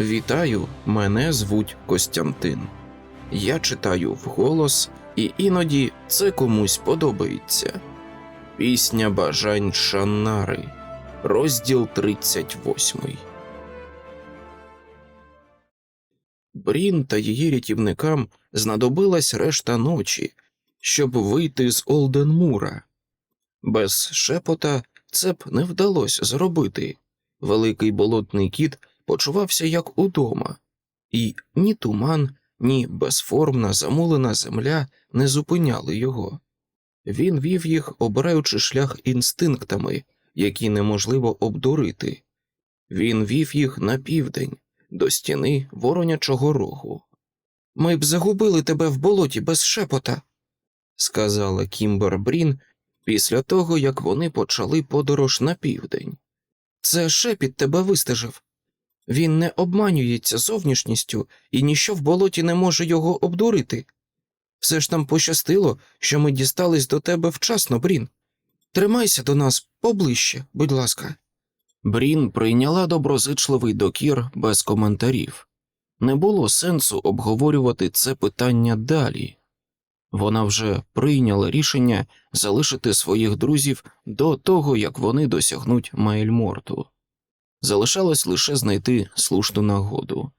Вітаю, мене звуть Костянтин. Я читаю вголос, і іноді це комусь подобається. Пісня бажань Шаннари, розділ 38. Брін та її рятівникам знадобилась решта ночі, щоб вийти з Олденмура. Без шепота це б не вдалося зробити. Великий болотний кіт почувався як удома, і ні туман, ні безформна замулена земля не зупиняли його. Він вів їх, обираючи шлях інстинктами, які неможливо обдурити. Він вів їх на південь, до стіни воронячого рогу. Ми б загубили тебе в болоті без шепота, сказала Кімбер Брін після того, як вони почали подорож на південь. Це шепіт тебе вистежив. Він не обманюється зовнішністю, і ніщо в болоті не може його обдурити. Все ж нам пощастило, що ми дістались до тебе вчасно, Брін. Тримайся до нас поближче, будь ласка. Брін прийняла доброзичливий докір без коментарів. Не було сенсу обговорювати це питання далі. Вона вже прийняла рішення залишити своїх друзів до того, як вони досягнуть Майльморту. Залишалось лише знайти слушну нагоду.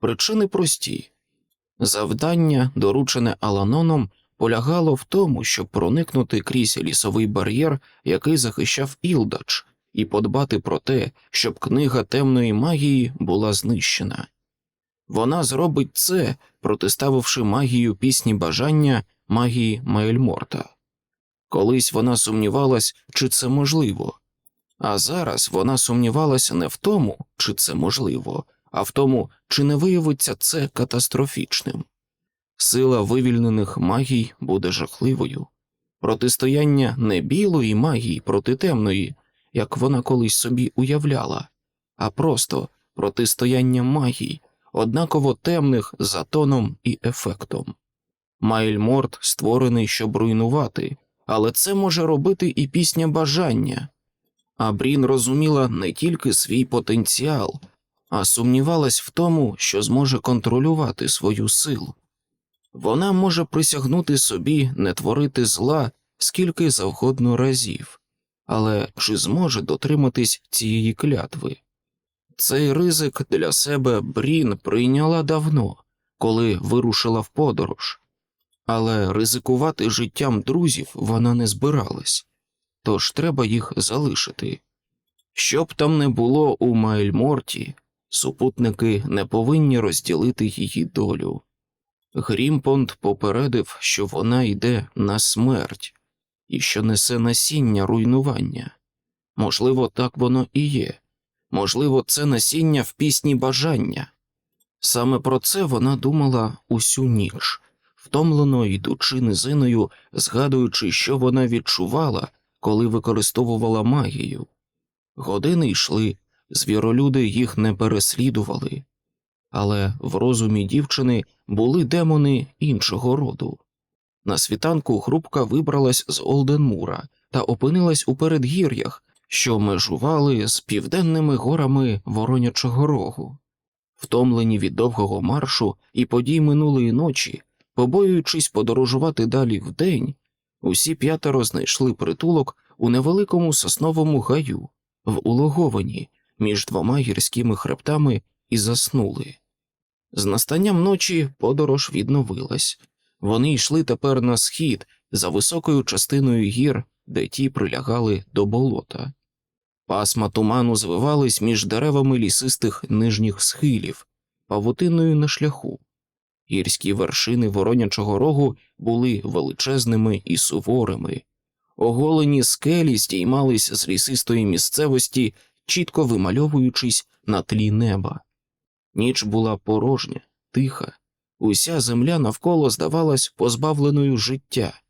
Причини прості завдання, доручене Аланоном, полягало в тому, щоб проникнути крізь лісовий бар'єр, який захищав Ілдач, і подбати про те, щоб книга темної магії була знищена. Вона зробить це, протиставивши магію пісні бажання магії Майльморта. Колись вона сумнівалась, чи це можливо, а зараз вона сумнівалася не в тому, чи це можливо, а в тому, чи не виявиться це катастрофічним. Сила вивільнених магій буде жахливою, протистояння не білої магії проти темної, як вона колись собі уявляла, а просто протистояння магій, однаково темних за тоном і ефектом. Майльморт створений, щоб руйнувати, але це може робити і пісня бажання. А Брін розуміла не тільки свій потенціал, а сумнівалась в тому, що зможе контролювати свою силу. Вона може присягнути собі не творити зла скільки завгодно разів, але чи зможе дотриматись цієї клятви? Цей ризик для себе Брін прийняла давно, коли вирушила в подорож, але ризикувати життям друзів вона не збиралась, тож треба їх залишити. Щоб там не було у Майльморті, супутники не повинні розділити її долю. Грімпонд попередив, що вона йде на смерть і що несе насіння руйнування. Можливо, так воно і є, можливо, це насіння в пісні бажання. Саме про це вона думала усю ніч, втомлено йдучи низиною, згадуючи, що вона відчувала, коли використовувала магію. Години йшли, звіролюди їх не переслідували, але в розумі дівчини були демони іншого роду. На світанку групка вибралась з Олденмура та опинилась у передгір'ях, що межували з південними горами Воронячого Рогу. Втомлені від довгого маршу і подій минулої ночі, побоюючись подорожувати далі вдень, усі п'ятеро знайшли притулок у невеликому сосновому гаю в улоговані між двома гірськими хребтами і заснули. З настанням ночі подорож відновилась. Вони йшли тепер на схід за високою частиною гір, де ті прилягали до болота. Пасма туману звивались між деревами лісистих нижніх схилів, павутиною на шляху. Гірські вершини воронячого рогу були величезними і суворими. Оголені скелі здіймались з лісистої місцевості, чітко вимальовуючись на тлі неба. Ніч була порожня, тиха, уся земля навколо здавалась позбавленою життя.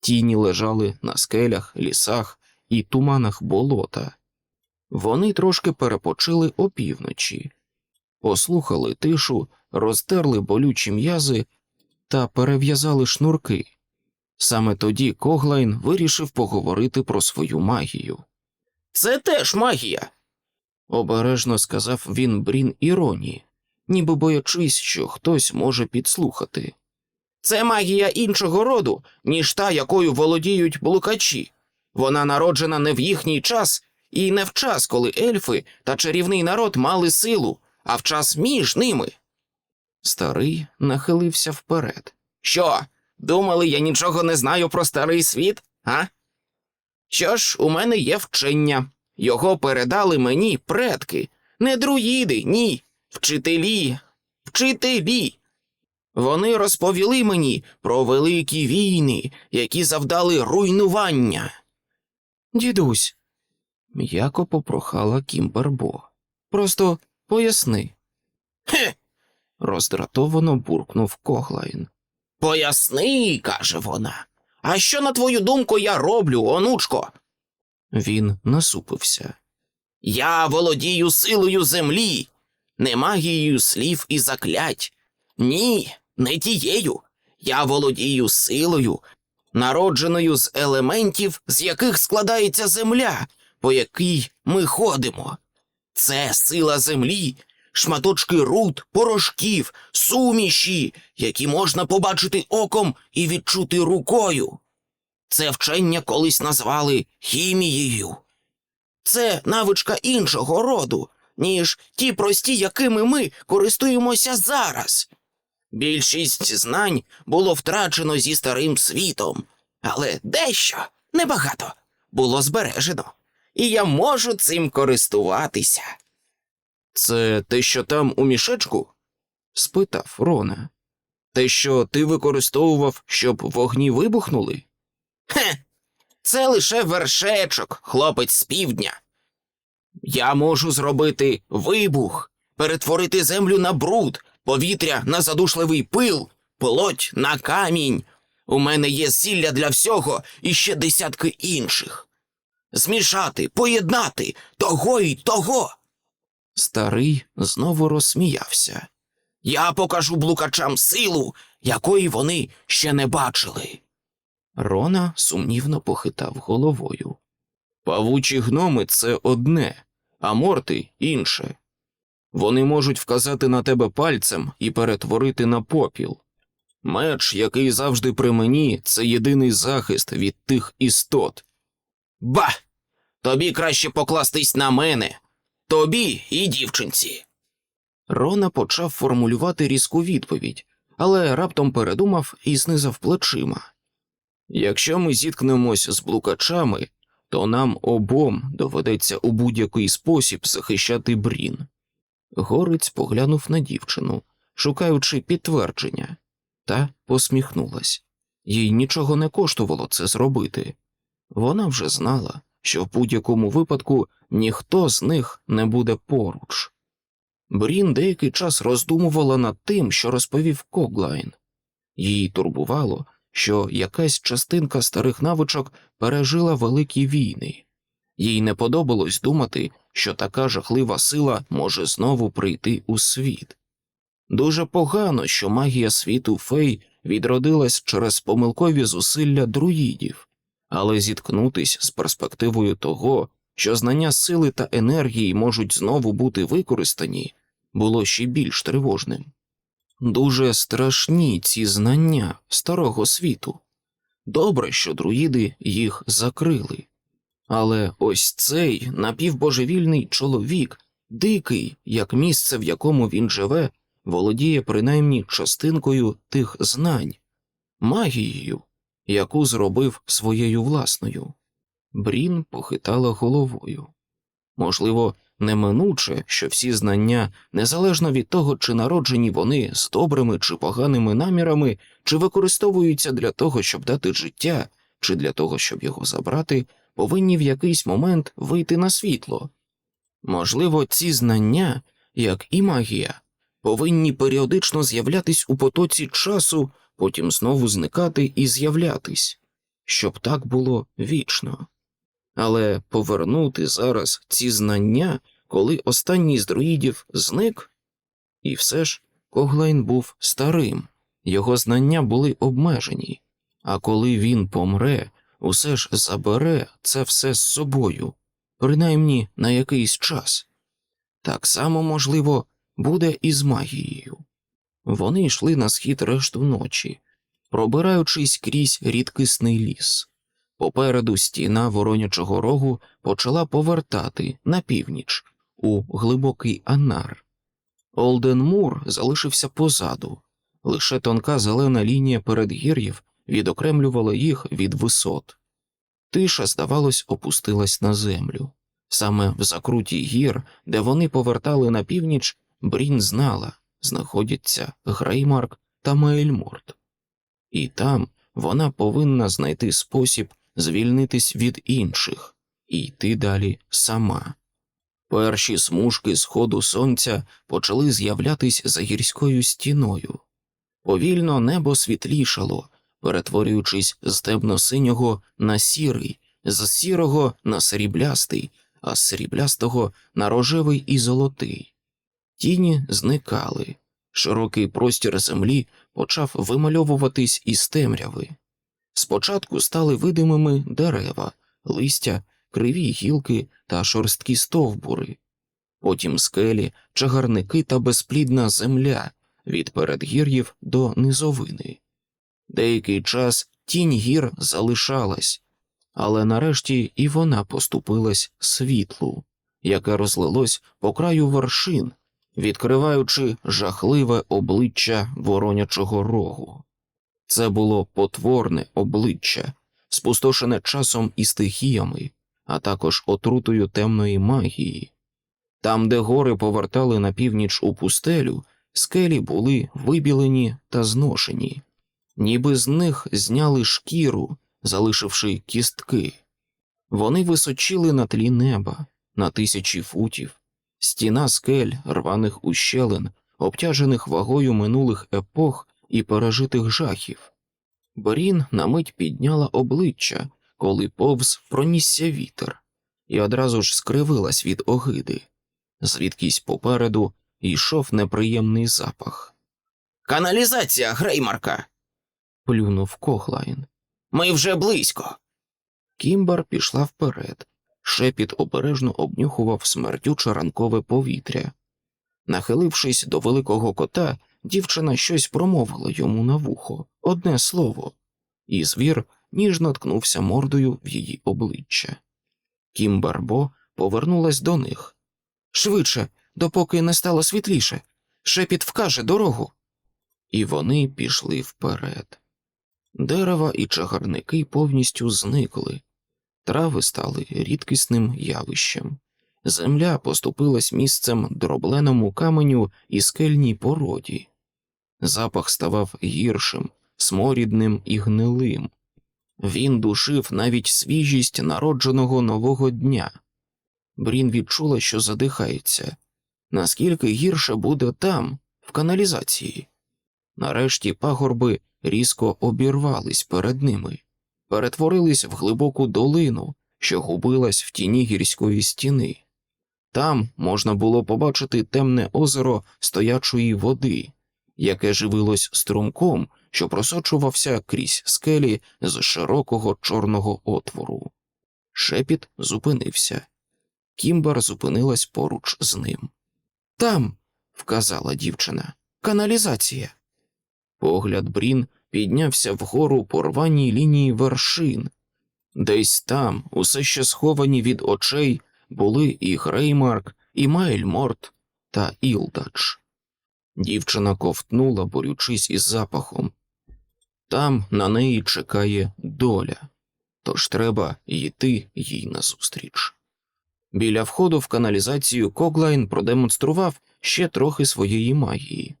Тіні лежали на скелях, лісах і туманах болота. Вони трошки перепочили опівночі, послухали тишу, розтерли болючі м'язи та перев'язали шнурки. Саме тоді Коглайн вирішив поговорити про свою магію. Це теж магія. обережно сказав він Брін іронії, ніби боячись, що хтось може підслухати. Це магія іншого роду, ніж та, якою володіють блукачі. Вона народжена не в їхній час і не в час, коли ельфи та чарівний народ мали силу, а в час між ними. Старий нахилився вперед. Що? Думали, я нічого не знаю про старий світ, а? Що ж, у мене є вчення. Його передали мені предки, не друїди, ні, вчителі, вчителі. Вони розповіли мені про великі війни, які завдали руйнування. Дідусь, м'яко попрохала Кімбербо. Просто поясни. Хе. роздратовано буркнув Коглайн. Поясни, каже вона. А що, на твою думку, я роблю, онучко? Він насупився. Я володію силою землі, не магією слів і заклять. Ні, не тією. Я володію силою, народженою з елементів, з яких складається земля, по якій ми ходимо. Це сила землі, шматочки руд, порошків, суміші, які можна побачити оком і відчути рукою. Це вчення колись назвали хімією. Це навичка іншого роду, ніж ті прості, якими ми користуємося зараз. Більшість знань було втрачено зі старим світом, але дещо небагато було збережено, і я можу цим користуватися. Це те, що там у мішечку? спитав Рона. Те, що ти використовував, щоб вогні вибухнули? Хе, це лише вершечок, хлопець з півдня. Я можу зробити вибух, перетворити землю на бруд, повітря на задушливий пил, плоть на камінь. У мене є зілля для всього і ще десятки інших. Змішати, поєднати того і того. Старий знову розсміявся. Я покажу блукачам силу, якої вони ще не бачили. Рона сумнівно похитав головою. Павучі гноми це одне, а морти інше. Вони можуть вказати на тебе пальцем і перетворити на попіл. Меч, який завжди при мені, це єдиний захист від тих істот. Ба! Тобі краще покластись на мене, тобі і дівчинці. Рона почав формулювати різку відповідь, але раптом передумав і знизав плечима. Якщо ми зіткнемось з блукачами, то нам обом доведеться у будь-який спосіб захищати брін. Горець поглянув на дівчину, шукаючи підтвердження, та посміхнулась. Їй нічого не коштувало це зробити. Вона вже знала, що в будь-якому випадку ніхто з них не буде поруч. Брін деякий час роздумувала над тим, що розповів Коглайн. Її турбувало, що якась частинка старих навичок пережила великі війни. Їй не подобалось думати, що така жахлива сила може знову прийти у світ. Дуже погано, що магія світу фей відродилась через помилкові зусилля друїдів, але зіткнутись з перспективою того, що знання сили та енергії можуть знову бути використані, було ще більш тривожним. Дуже страшні ці знання старого світу. Добре, що друїди їх закрили. Але ось цей напівбожевільний чоловік, дикий, як місце, в якому він живе, володіє принаймні частинкою тих знань, магією, яку зробив своєю власною. Брін похитала головою. Можливо, неминуче, що всі знання, незалежно від того, чи народжені вони з добрими чи поганими намірами, чи використовуються для того, щоб дати життя, чи для того, щоб його забрати, повинні в якийсь момент вийти на світло. Можливо, ці знання, як і магія, повинні періодично з'являтись у потоці часу, потім знову зникати і з'являтись, щоб так було вічно. Але повернути зараз ці знання, коли останній з друїдів зник, і все ж Коглайн був старим, його знання були обмежені, а коли він помре, усе ж забере це все з собою, принаймні на якийсь час. Так само, можливо, буде і з магією. Вони йшли на схід решту ночі, пробираючись крізь рідкісний ліс. Попереду стіна воронячого рогу почала повертати на північ у глибокий анар. Олден Мур залишився позаду, лише тонка зелена лінія передгір'їв відокремлювала їх від висот. Тиша, здавалось, опустилась на землю. Саме в закруті гір, де вони повертали на північ, Брін знала, знаходяться Греймарк та Мейльморт. І там вона повинна знайти спосіб звільнитись від інших і йти далі сама. Перші смужки сходу сонця почали з'являтись за гірською стіною. Повільно небо світлішало, перетворюючись з темно-синього на сірий, з сірого на сріблястий, а з сріблястого на рожевий і золотий. Тіні зникали. Широкий простір землі почав вимальовуватись із темряви. Спочатку стали видимими дерева, листя, криві гілки та шорсткі стовбури, потім скелі, чагарники та безплідна земля від передгір'їв до низовини. Деякий час тінь гір залишалась, але нарешті і вона поступилась світлу, яке розлилось по краю вершин, відкриваючи жахливе обличчя воронячого рогу. Це було потворне обличчя, спустошене часом і стихіями, а також отрутою темної магії. Там, де гори повертали на північ у пустелю, скелі були вибілені та зношені, ніби з них зняли шкіру, залишивши кістки. Вони височили на тлі неба на тисячі футів, стіна скель, рваних ущелин, обтяжених вагою минулих епох і пережитих жахів. Борін на мить підняла обличчя, коли повз пронісся вітер, і одразу ж скривилась від огиди. Звідкись попереду йшов неприємний запах. Каналізація Греймарка. плюнув Коглайн. Ми вже близько. Кімбар пішла вперед. Шепіт обережно обнюхував смертюче ранкове повітря. Нахилившись до великого кота, дівчина щось промовила йому на вухо, одне слово, і звір ніжно ткнувся мордою в її обличчя. Кімбарбо повернулась до них. Швидше, допоки не стало світліше, шепіт вкаже дорогу. І вони пішли вперед. Дерева і чагарники повністю зникли, трави стали рідкісним явищем. Земля поступилась місцем дробленому каменю і скельній породі. Запах ставав гіршим, сморідним і гнилим. Він душив навіть свіжість народженого нового дня. Брін відчула, що задихається. Наскільки гірше буде там, в каналізації. Нарешті пагорби різко обірвались перед ними, перетворились в глибоку долину, що губилась в тіні гірської стіни. Там можна було побачити темне озеро стоячої води, яке живилось струмком, що просочувався крізь скелі з широкого чорного отвору. Шепіт зупинився. Кімбер зупинилась поруч з ним. Там, вказала дівчина, каналізація. Погляд Брін піднявся вгору по рваній лінії вершин. Десь там, усе ще сховані від очей, були і Греймарк, і Майльморт та Ілдач. Дівчина ковтнула, борючись із запахом. Там на неї чекає доля, тож треба йти їй назустріч. Біля входу в каналізацію Коглайн продемонстрував ще трохи своєї магії.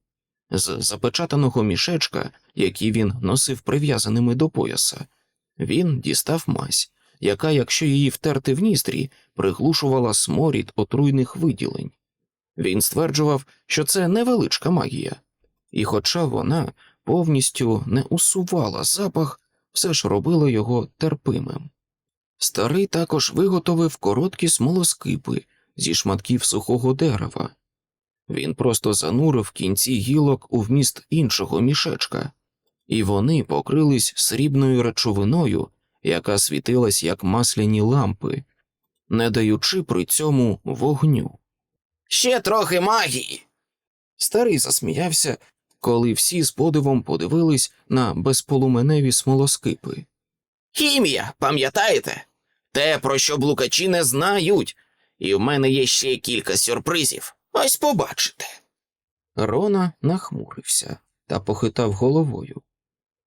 З запечатаного мішечка, який він носив прив'язаними до пояса, він дістав мазь, яка, якщо її втерти в ністрі, приглушувала сморід отруйних виділень. Він стверджував, що це невеличка магія, і, хоча вона повністю не усувала запах, все ж робила його терпимим. Старий також виготовив короткі смолоскипи зі шматків сухого дерева. Він просто занурив кінці гілок у вміст іншого мішечка, і вони покрились срібною речовиною, яка світилась як масляні лампи, не даючи при цьому вогню. Ще трохи магії. Старий засміявся, коли всі з подивом подивились на безполуменеві смолоскипи. Хімія, пам'ятаєте? Те, про що блукачі не знають, і в мене є ще кілька сюрпризів. Ось побачите. Рона нахмурився та похитав головою.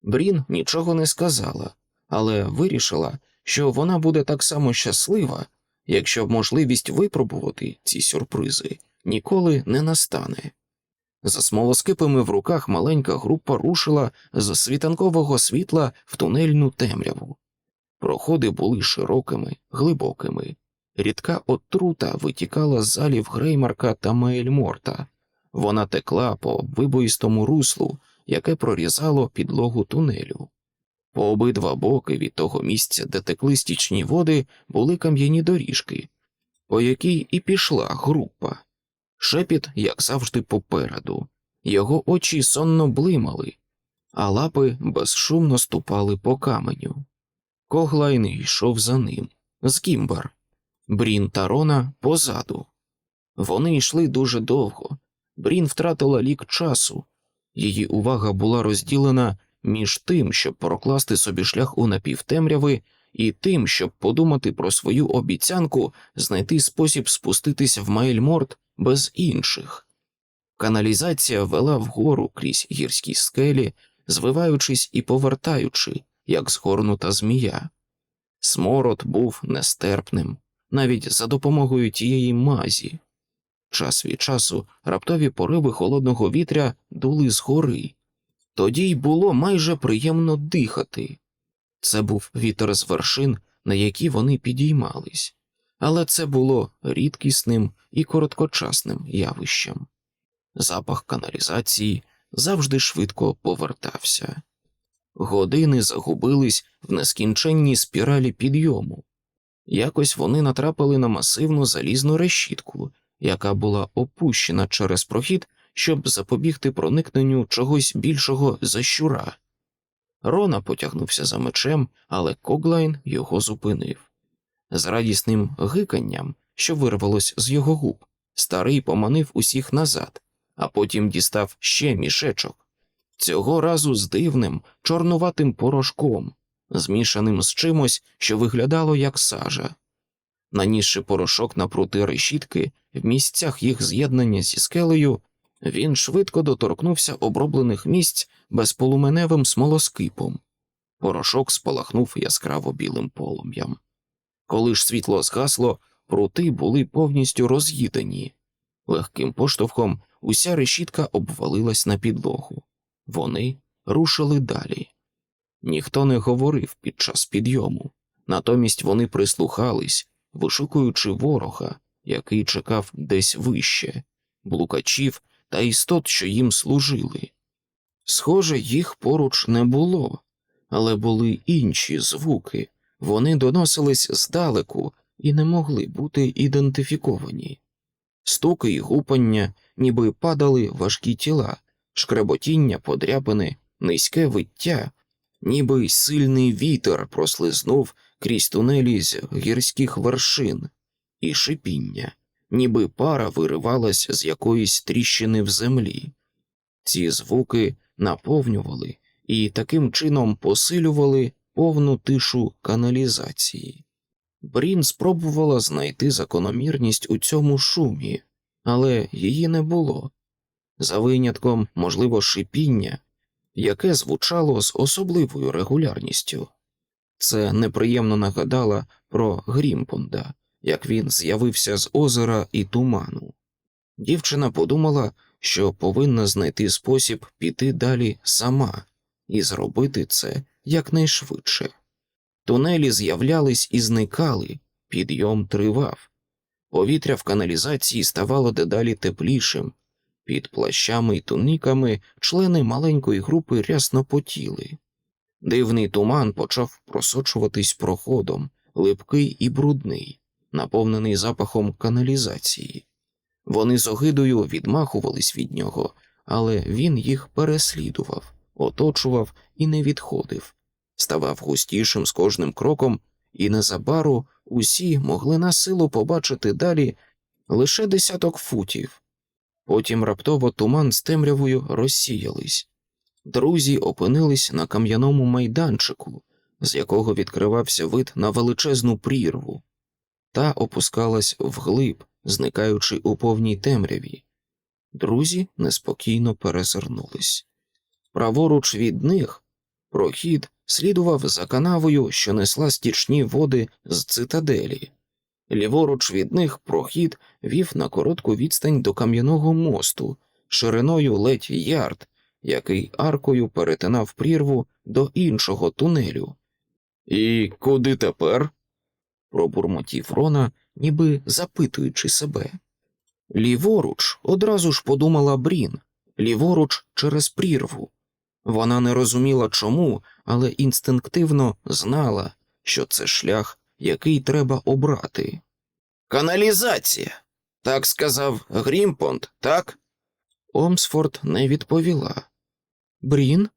Брін нічого не сказала, але вирішила, що вона буде так само щаслива, якщо можливість випробувати ці сюрпризи ніколи не настане. За смолоскипами в руках маленька група рушила з світанкового світла в тунельну темряву. Проходи були широкими, глибокими. Рідка отрута витікала з залів Греймарка та Мейльморта. Вона текла по вибоїстому руслу, яке прорізало підлогу тунелю. По обидва боки від того місця, де текли стічні води, були кам'яні доріжки, по якій і пішла група. Шепіт, як завжди, попереду. Його очі сонно блимали, а лапи безшумно ступали по каменю. Коглайн йшов за ним, з Кімбер, Брін та Рона позаду. Вони йшли дуже довго. Брін втратила лік часу, її увага була розділена між тим, щоб прокласти собі шлях у напівтемряви, і тим, щоб подумати про свою обіцянку знайти спосіб спуститися в Майльморт без інших. Каналізація вела вгору крізь гірські скелі, звиваючись і повертаючи, як згорнута змія. Смород був нестерпним, навіть за допомогою тієї мазі. Час від часу раптові пориви холодного вітря дули згори. Тоді й було майже приємно дихати. Це був вітер з вершин, на які вони підіймались, але це було рідкісним і короткочасним явищем. Запах каналізації завжди швидко повертався. Години загубились в нескінченній спіралі підйому. Якось вони натрапили на масивну залізну решітку, яка була опущена через прохід, щоб запобігти проникненню чогось більшого за щура. Рона потягнувся за мечем, але Коглайн його зупинив. З радісним гиканням, що вирвалось з його губ, старий поманив усіх назад, а потім дістав ще мішечок. Цього разу з дивним, чорнуватим порошком, змішаним з чимось, що виглядало як сажа. Нанісши порошок напрути решітки, в місцях їх з'єднання зі скелею, він швидко доторкнувся оброблених місць безполуменевим смолоскипом. Порошок спалахнув яскраво білим полум'ям. Коли ж світло згасло, прути були повністю роз'їдені. Легким поштовхом уся решітка обвалилась на підлогу. Вони рушили далі. Ніхто не говорив під час підйому, натомість вони прислухались, вишукуючи ворога, який чекав десь вище, блукачів та істот, що їм служили. Схоже, їх поруч не було, але були інші звуки, вони доносились здалеку і не могли бути ідентифіковані. Стуки й гупання, ніби падали важкі тіла, шкреботіння подряпини, низьке виття, ніби сильний вітер прослизнув крізь тунелі з гірських вершин, і шипіння, ніби пара виривалась з якоїсь тріщини в землі. Ці звуки наповнювали і таким чином посилювали повну тишу каналізації. Брін спробувала знайти закономірність у цьому шумі, але її не було. За винятком, можливо, шипіння, яке звучало з особливою регулярністю. Це неприємно нагадало про Грімпунда, як він з'явився з озера і туману. Дівчина подумала, що повинна знайти спосіб піти далі сама і зробити це якнайшвидше. Тунелі з'являлись і зникали, підйом тривав. Повітря в каналізації ставало дедалі теплішим. Під плащами й туніками члени маленької групи рясно потіли. Дивний туман почав просочуватись проходом, липкий і брудний, наповнений запахом каналізації. Вони з огидою відмахувались від нього, але він їх переслідував, оточував і не відходив, ставав густішим з кожним кроком, і незабару усі могли на силу побачити далі лише десяток футів. Потім раптово туман з темрявою розсіялись. Друзі опинились на кам'яному майданчику, з якого відкривався вид на величезну прірву, та опускалась вглиб, зникаючи у повній темряві. Друзі неспокійно перезирнулись. Праворуч від них прохід слідував за канавою, що несла стічні води з цитаделі. Ліворуч від них прохід вів на коротку відстань до кам'яного мосту, шириною ледь ярд, який аркою перетинав прірву до іншого тунелю. І куди тепер? пробурмотів Рона, ніби запитуючи себе. Ліворуч одразу ж подумала Брін, ліворуч через прірву. Вона не розуміла чому, але інстинктивно знала, що це шлях, який треба обрати. Каналізація. Так сказав Грімпонд, так? Омсфорд не відповіла. Брін?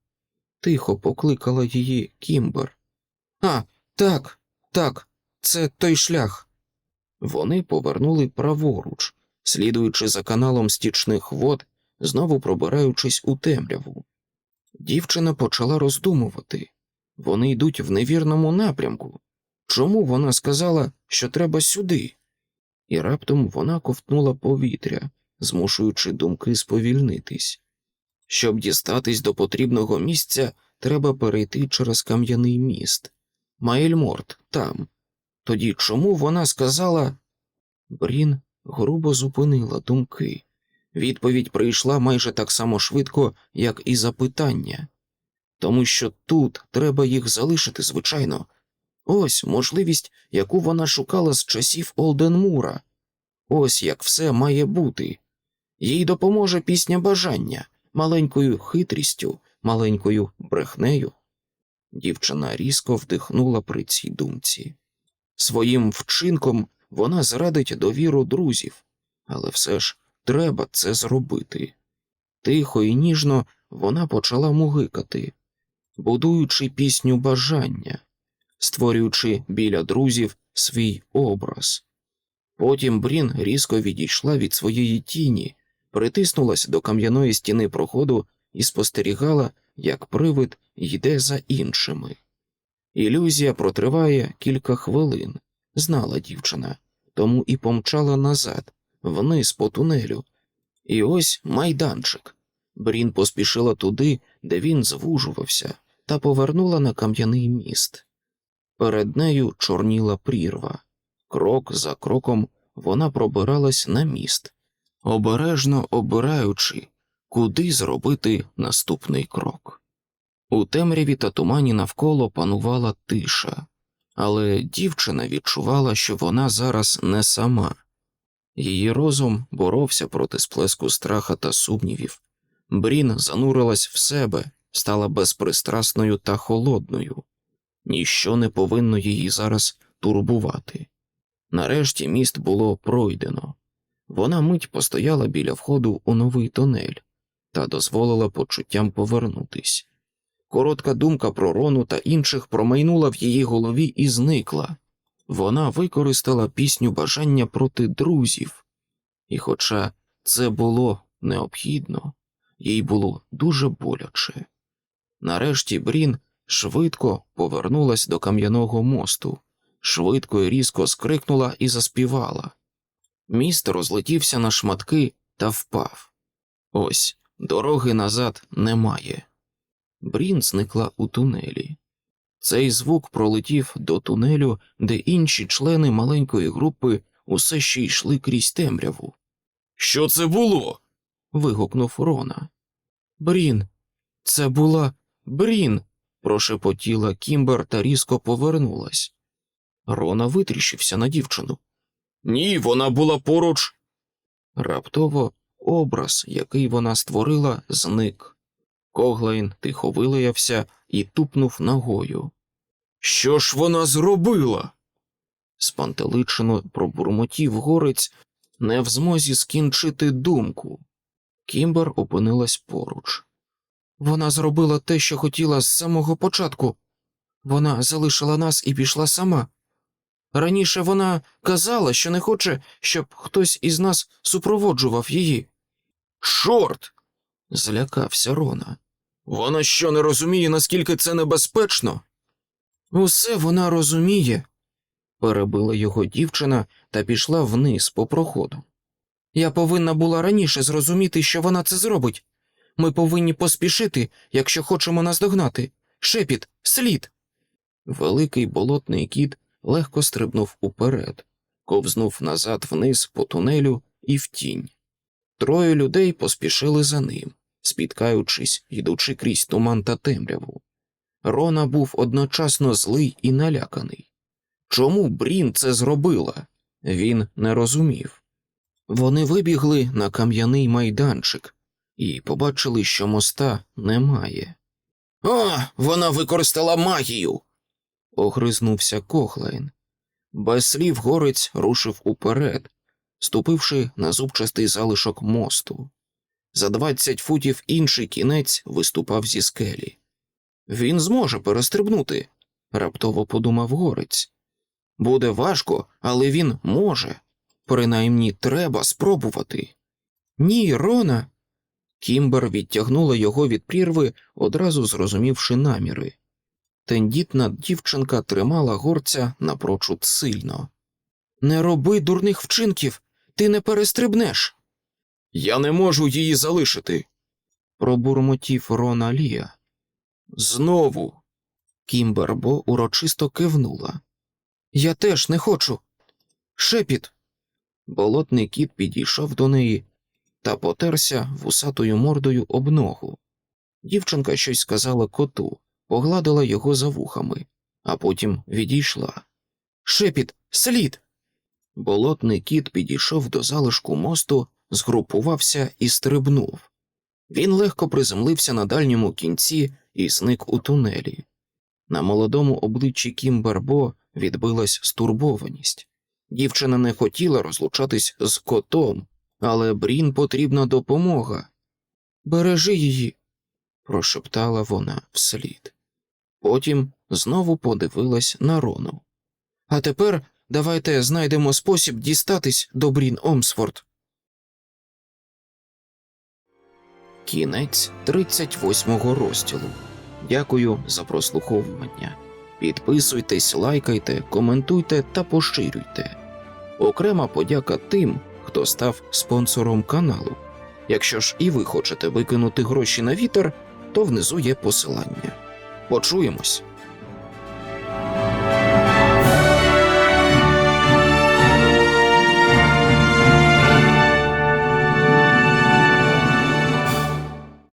тихо покликала її Кімбер. А, так, так, це той шлях. Вони повернули праворуч, слідуючи за каналом стічних вод, знову пробираючись у темряву. Дівчина почала роздумувати вони йдуть в невірному напрямку. Чому вона сказала, що треба сюди? І раптом вона ковтнула повітря, змушуючи думки сповільнитись. Щоб дістатись до потрібного місця, треба перейти через кам'яний міст. Маельморт там. Тоді чому вона сказала? Брін грубо зупинила думки. Відповідь прийшла майже так само швидко, як і запитання. Тому що тут треба їх залишити, звичайно. Ось можливість, яку вона шукала з часів Олденмура. Ось як все має бути. Їй допоможе пісня бажання маленькою хитрістю, маленькою брехнею. Дівчина різко вдихнула при цій думці. Своїм вчинком вона зрадить довіру друзів, але все ж треба це зробити. Тихо і ніжно вона почала мугикати, будуючи пісню бажання, створюючи біля друзів свій образ. Потім Брін різко відійшла від своєї тіні, притиснулась до кам'яної стіни проходу і спостерігала, як привид йде за іншими. Ілюзія протриває кілька хвилин, знала дівчина, тому і помчала назад, вниз по тунелю. І ось майданчик. Брін поспішила туди, де він звужувався, та повернула на кам'яний міст. Перед нею чорніла прірва. Крок за кроком вона пробиралась на міст, обережно обираючи, куди зробити наступний крок. У темряві та тумані навколо панувала тиша, але дівчина відчувала, що вона зараз не сама. Її розум боровся проти сплеску страха та сумнівів. Брін занурилась в себе, стала безпристрасною та холодною. Ніщо не повинно її зараз турбувати. Нарешті міст було пройдено. Вона мить постояла біля входу у новий тунель та дозволила почуттям повернутись. Коротка думка про Рону та інших промайнула в її голові і зникла. Вона використала пісню бажання проти друзів, і, хоча це було необхідно, їй було дуже боляче. Нарешті Брін швидко повернулась до кам'яного мосту, швидко і різко скрикнула і заспівала. Міст розлетівся на шматки та впав. Ось дороги назад немає. Брін зникла у тунелі. Цей звук пролетів до тунелю, де інші члени маленької групи усе ще йшли крізь темряву. Що це було? вигукнув Рона. Брін, це була Брін, прошепотіла Кімбер та різко повернулась. Рона витріщився на дівчину. Ні, вона була поруч. Раптово образ, який вона створила, зник. Коглайн тихо вилаявся і тупнув ногою. Що ж вона зробила? Спантеличено пробурмотів горець, не в змозі скінчити думку. Кімбер опинилась поруч. Вона зробила те, що хотіла з самого початку. Вона залишила нас і пішла сама. Раніше вона казала, що не хоче, щоб хтось із нас супроводжував її. Чорт. злякався Рона. Вона що не розуміє, наскільки це небезпечно? Усе вона розуміє, перебила його дівчина та пішла вниз по проходу. Я повинна була раніше зрозуміти, що вона це зробить. Ми повинні поспішити, якщо хочемо наздогнати. Шепіт, слід. Великий болотний кіт легко стрибнув уперед, ковзнув назад вниз по тунелю і в тінь. Троє людей поспішили за ним, спіткаючись, йдучи крізь туман та темряву. Рона був одночасно злий і наляканий. Чому Брін це зробила? Він не розумів. Вони вибігли на кам'яний майданчик і побачили, що моста немає. О, вона використала магію. огризнувся Кохлайн. Без слів горець рушив уперед, ступивши на зубчастий залишок мосту. За двадцять футів інший кінець виступав зі скелі. Він зможе перестрибнути, раптово подумав горець. Буде важко, але він може. Принаймні треба спробувати. Ні, Рона. Кімбер відтягнула його від прірви, одразу зрозумівши наміри. Тендітна дівчинка тримала горця напрочуд сильно. Не роби дурних вчинків, ти не перестрибнеш. Я не можу її залишити, пробурмотів Рона Лія. Знову. Кімбербо урочисто кивнула. Я теж не хочу. Шепіт. Болотний кіт підійшов до неї та потерся вусатою мордою об ногу. Дівчинка щось сказала коту, погладила його за вухами, а потім відійшла. Шепіт, слід. Болотний кіт підійшов до залишку мосту, згрупувався і стрибнув. Він легко приземлився на дальньому кінці і зник у тунелі. На молодому обличчі Кімбербо відбилась стурбованість. Дівчина не хотіла розлучатись з котом, але Брін потрібна допомога. Бережи її, прошептала вона вслід. Потім знову подивилась на Рону. А тепер давайте знайдемо спосіб дістатись до Брін Омсфорд. Кінець 38-го розділу. Дякую за прослуховування. Підписуйтесь, лайкайте, коментуйте та поширюйте. Окрема подяка тим, хто став спонсором каналу. Якщо ж і ви хочете викинути гроші на вітер, то внизу є посилання. Почуємось!